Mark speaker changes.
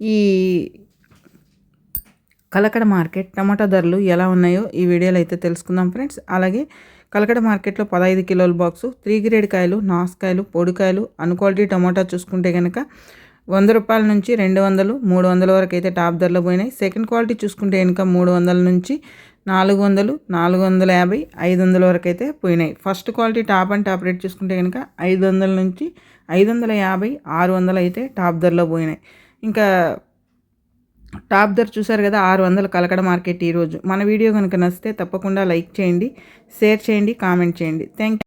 Speaker 1: ఈ కలకడ మార్కెట్ టమాటా ధరలు ఎలా ఉన్నాయో ఈ వీడియోలో అయితే తెలుసుకుందాం ఫ్రెండ్స్. అలాగే కలకడ మార్కెట్లో పదహైదు కిలోల బాక్సు త్రీ గ్రేడ్ కాయలు నాసుకాయలు పొడికాయలు అన్క్వాలిటీ టమాటా చూసుకుంటే కనుక వంద రూపాయల నుంచి రెండు వందలు మూడు వందల వరకు అయితే టాప్ ధరలో పోయినాయి. సెకండ్ క్వాలిటీ చూసుకుంటే కనుక మూడు వందల నుంచి నాలుగు వందలు నాలుగు వందల యాభై ఐదు వందల వరకు అయితే పోయినాయి. First quality top and top rate చూసుకుంటే కనుక ఐదు వందల నుంచి ఐదు వందల యాభై ఆరు వందలు అయితే టాప్ ధరలో పోయినాయి. ఇంకా టాప్ ధర చూసారు కదా ఆరు వందల కలకడ మార్కెట్ ఈరోజు. మన వీడియో కనుక నచ్చితే తప్పకుండా లైక్ చేయండి షేర్ చేయండి కామెంట్ చేయండి. థ్యాంక్